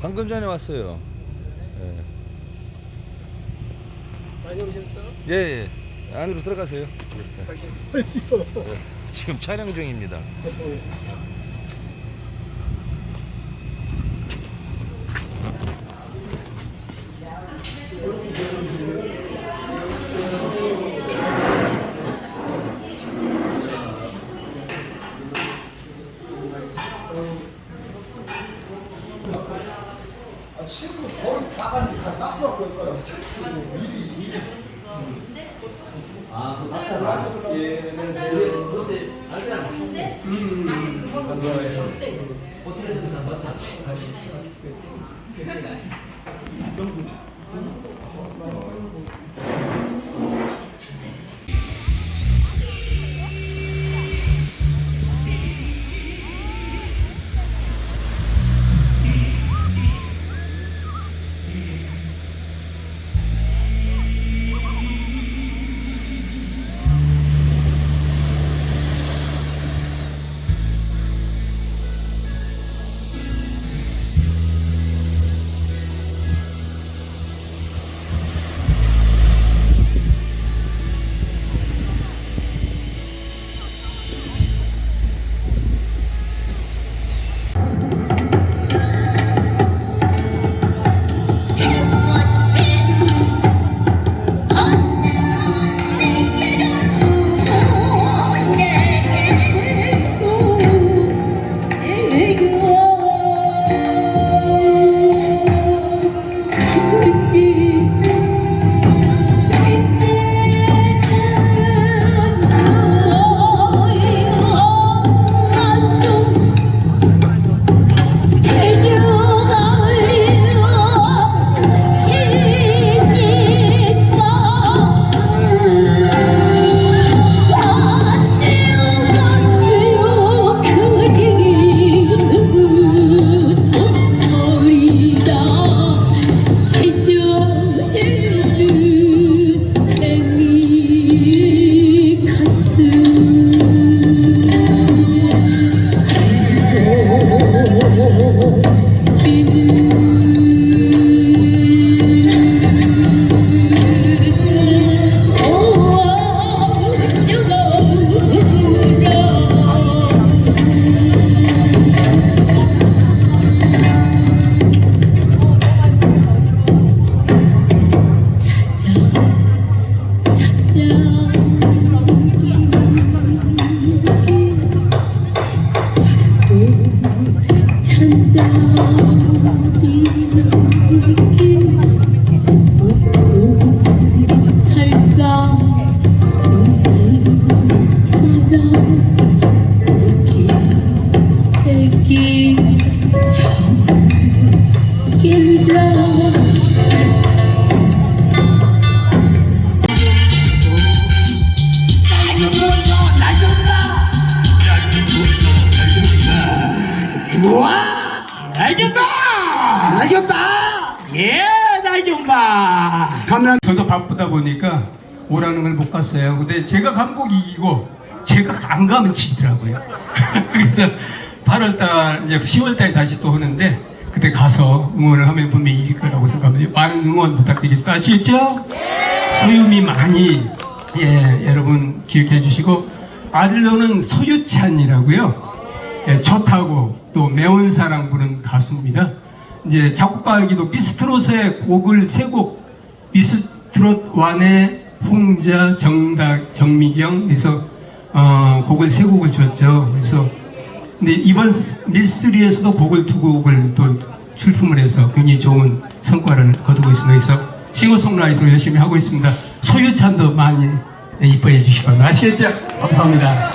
방금 전에 왔어요. 예. 많이 오셨어? 예, 예. 안으로 들어가세요. 예. 지금 지금 촬영 중입니다. 할까 봐! 감사합니다. 저도 바쁘다 보니까 오라는 걸 못 갔어요. 근데 제가 감곡 이기고 제가 안 가면 지더라고요. 그래서 8월달 이제 10월달에 다시 또 오는데 그때 가서 응원을 하면 분명히 이길 거라고 생각합니다. 많은 응원 부탁드립니다. 아시겠죠? 소유미 많이 예 여러분 기억해 주시고 아들로는 소유찬이라고요. 예, 좋다고 또 매운 사랑 부른 가수입니다. 이제 작곡가이기도 미스트롯의 곡을 세곡 미스트롯 완의 홍자, 정닥, 정미경 그래서 어, 곡을 세 곡을 줬죠. 그래서 근데 이번 미스리에서도 곡을 두 곡을 또 출품을 해서 굉장히 좋은 성과를 거두고 있습니다. 그래서 싱어송라이터 열심히 하고 있습니다. 소유찬도 많이 이뻐해 바랍니다. 아시겠죠? 감사합니다.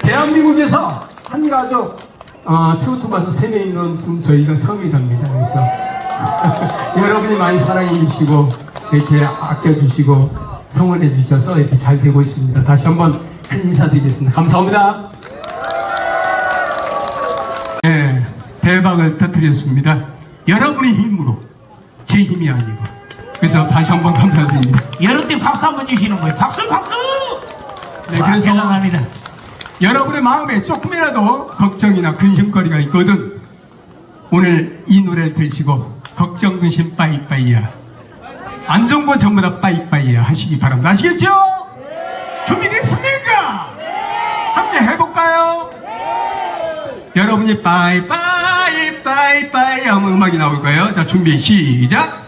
대한민국에서 한 가족 어, 트로트 가수 세 명이 넘은 저희가 처음이랍니다. 그래서 여러분이 많이 사랑해 주시고 이렇게 아껴주시고 성원해 주셔서 이렇게 잘 되고 있습니다. 다시 한번 큰 인사드리겠습니다. 감사합니다. 네, 대박을 터뜨렸습니다. 여러분의 힘으로 제 힘이 아니고 그래서 다시 한번 감사드립니다. 여러분들 박수 한번 주시는 거예요. 박수, 박수! 네, 와, 그래서 대단합니다. 여러분의 마음에 조금이라도 걱정이나 근심거리가 있거든 오늘 이 노래를 들으시고 걱정 근심 빠이빠이야. 안정부 전부 다 빠이빠이야 하시기 바랍니다. 아시겠죠? 준비됐습니까? 함께 해볼까요? 여러분이 빠이빠이 빠이빠이 하면 음악이 나올 거예요. 자 준비 시작.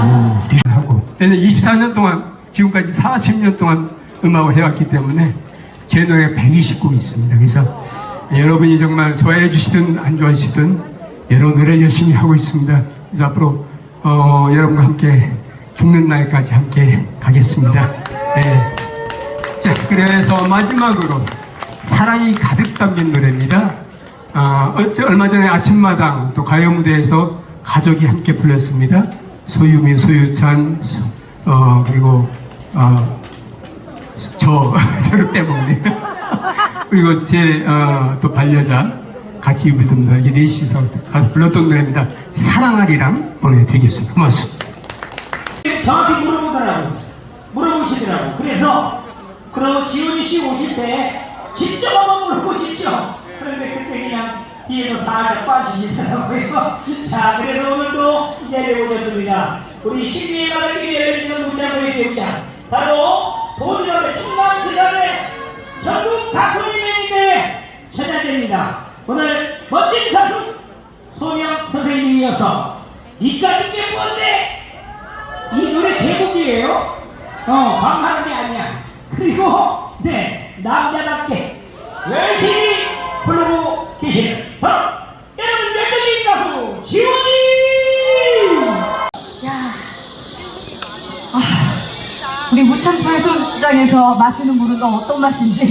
오, 대단하고. 저는 24년 동안 지금까지 40년 동안 음악을 해왔기 때문에 제 노래 120곡이 있습니다. 그래서 여러분이 정말 좋아해 주시든 안 좋아하시든 여러 노래 열심히 하고 있습니다. 앞으로 어, 여러분과 함께 죽는 날까지 함께 가겠습니다. 네. 자, 그래서 마지막으로 사랑이 가득 담긴 노래입니다. 아, 어째 얼마 전에 아침마당 또 가요 무대에서 가족이 함께 불렀습니다. 소유미, 소유찬, 소- 어, 그리고 어, 저 저를 빼먹네. 그리고 제또 반려자 같이 노래 이제 넷이서 가서 불렀던 노래입니다. 사랑하리랑 보내드리겠습니다. 고맙습니다. 저한테 물어보더라고. 물어보시더라고. 그래서 그러고 지훈이 씨 오실 때 직접 한번 물어보십시오. 그런데 그때 그냥 뒤에서 살짝 빠지시더라고요. 자, 그래서 오늘도 이 자리에 오셨습니다. 우리 신비의 말을 열려주는 문자고의 대우자 바로 도지갑의 충남 지갑의 전국 가수님인데 천하제입니다. 오늘 멋진 가수 소명 선생님이 이어서 이까지 게 뭔데 이 노래 제목이에요. 어, 반말하는 게 아니야. 그리고, 네, 남자답게 열심히 부르고 계시는 바로 여러분 열정적인 가수 지원이! 우리 무창포 해수장에서 마시는 물은 또 어떤 맛인지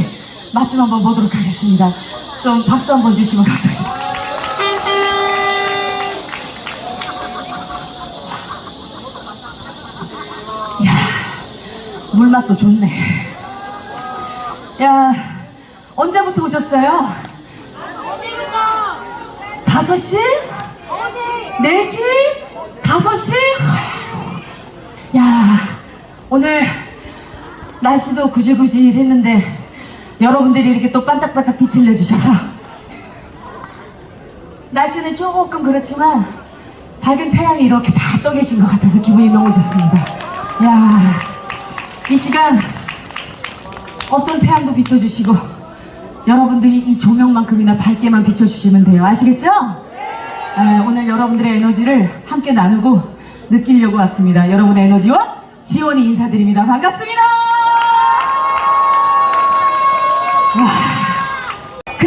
맛 좀 한번 보도록 하겠습니다. 좀 박수 한번 주시면 감사하겠습니다. 야, 물맛도 좋네. 야, 언제부터 오셨어요? 다섯 시? 네 시? 다섯 시? 야, 오늘 날씨도 구질구질했는데 여러분들이 이렇게 또 반짝반짝 빛을 내주셔서 날씨는 조금 그렇지만 밝은 태양이 이렇게 다 떠 계신 것 같아서 기분이 너무 좋습니다. 야, 이 시간 어떤 태양도 비춰주시고 여러분들이 이 조명만큼이나 밝게만 비춰주시면 돼요. 아시겠죠? 네, 오늘 여러분들의 에너지를 함께 나누고 느끼려고 왔습니다. 여러분의 에너지원 지원이 인사드립니다. 반갑습니다.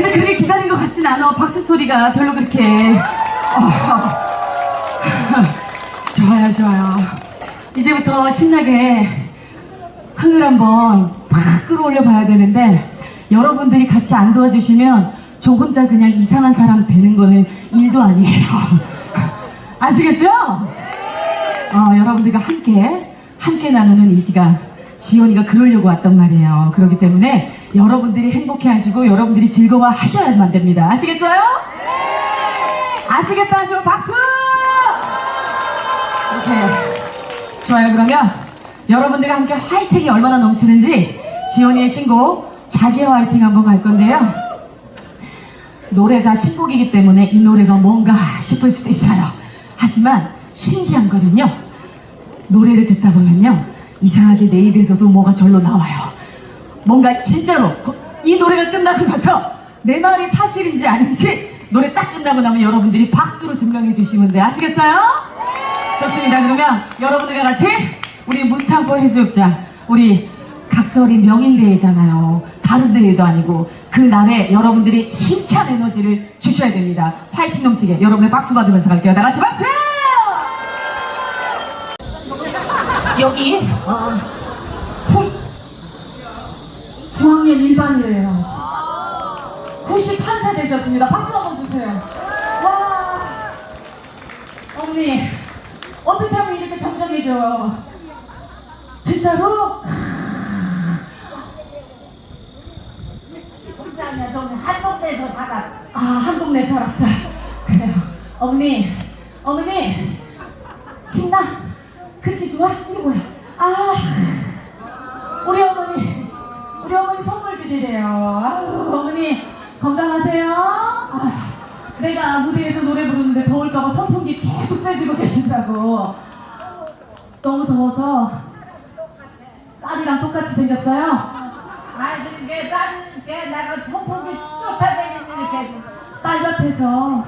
근데 그렇게 기다린 것 같진 않아. 박수 소리가 별로 그렇게. 어, 좋아요, 좋아요. 이제부터 신나게 흥을 한번 팍 끌어올려 봐야 되는데 여러분들이 같이 안 도와주시면 저 혼자 그냥 이상한 사람 되는 거는 일도 아니에요. 아시겠죠? 어, 여러분들과 함께 함께 나누는 이 시간 지연이가 그러려고 왔단 말이에요. 그렇기 때문에 여러분들이 행복해 하시고 여러분들이 즐거워 하셔야만 됩니다. 아시겠어요? 아시겠다 하시면 박수! 이렇게 좋아요 그러면 여러분들과 함께 화이팅이 얼마나 넘치는지 지연이의 신곡 자기의 화이팅 한번 갈 건데요. 노래가 신곡이기 때문에 이 노래가 뭔가 싶을 수도 있어요. 하지만 신기한 거는요. 노래를 듣다 보면요. 이상하게 내 입에서도 뭐가 절로 나와요. 뭔가 진짜로 거- 이 노래가 끝나고 나서 내 말이 사실인지 아닌지 노래 딱 끝나고 나면 여러분들이 박수로 증명해 주시면 돼요. 아시겠어요? 좋습니다. 그러면 여러분들과 같이 우리 문창포 해수욕장 우리 각설이 명인대회잖아요. 다른 대회도 아니고 그 날에 여러분들이 힘찬 에너지를 주셔야 됩니다. 화이팅 넘치게 여러분의 박수 받으면서 갈게요. 다 같이 박수! 여기 어, 9학년 1반이에요. 98세 되셨습니다. 박수 한번 주세요. 와, 언니, 어떻게 하면 이렇게 정정해져요? 진짜로? 아니야, 저는 한 동네에서 살았어. 아, 한 동네 살았어. 그래요. 어머니, 어머니, 신나? 그렇게 좋아? 이게 뭐야? 아. 우리 어머니 선물 드리래요. 아유, 어머니, 건강하세요? 아, 내가 무대에서 노래 부르는데 더울까봐 선풍기 계속 쐬주고 계신다고. 너무 더워서 딸이랑 똑같이 생겼어요. 아이 그게 다른 게 내가 선풍기 쫓아다니는 이렇게 딸 곁에서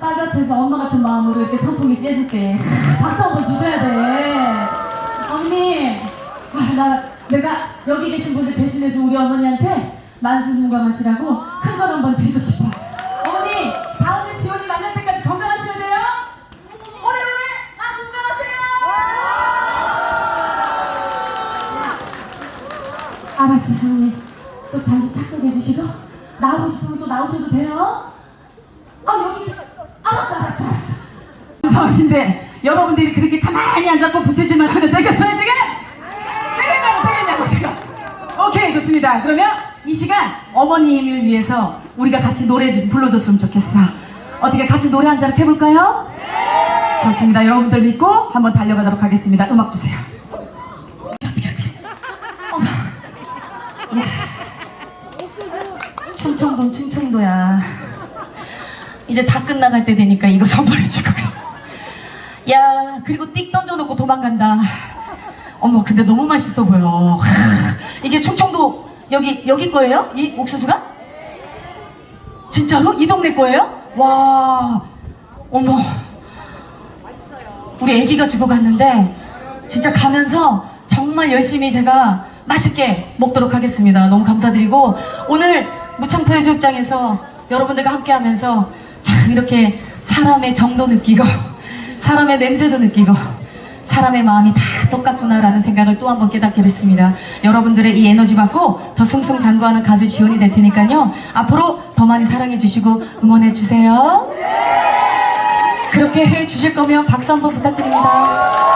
딸 곁에서 엄마 같은 마음으로 이렇게 선풍기 쐬줄게. 박수 한번 주셔야 돼. 어머니, 아, 나 내가 여기 계신 분들 대신해서 우리 어머니한테 만수무강하시라고 큰 걸 한번 드리고 싶어. 어머니, 다음에 지원이 만날 때까지 건강하셔야 돼요. 오래오래 만수무강하세요. 알았어, 어머니. 또 잠시 착석해 주시고 나오고 싶으면 또 나오셔도 돼요. 아 여기 알았어 알았어 알았어 무서우신데 여러분들이 그렇게 가만히 앉아서 부채질만 하면 되겠어요 지금? 되겠냐고 지금 오케이 좋습니다. 그러면 이 시간 어머님을 위해서 우리가 같이 노래 좀 불러줬으면 좋겠어. 어떻게 같이 노래 한 자락 해볼까요? 좋습니다. 여러분들 믿고 한번 달려가도록 하겠습니다. 음악 주세요. 어떻게 어떻게? 어머. 야. 충청도 충청도야. 이제 다 끝나갈 때 되니까 이거 선물해주고 그래. 야 그리고 띡 던져놓고 도망간다 어머 근데 너무 맛있어 보여 하, 이게 충청도 여기 여기 거예요? 이 옥수수가? 진짜로? 이 동네 거예요? 와 어머 우리 애기가 주고 갔는데 진짜 가면서 정말 열심히 제가 맛있게 먹도록 하겠습니다. 너무 감사드리고 오늘 무청포 해수욕장에서 여러분들과 함께하면서 참 이렇게 사람의 정도 느끼고 사람의 냄새도 느끼고 사람의 마음이 다 똑같구나라는 생각을 또 한 번 깨닫게 됐습니다. 여러분들의 이 에너지 받고 더 승승장구하는 가수 지원이 될 테니까요. 앞으로 더 많이 사랑해 주시고 응원해 주세요. 그렇게 해 주실 거면 박수 한번 부탁드립니다.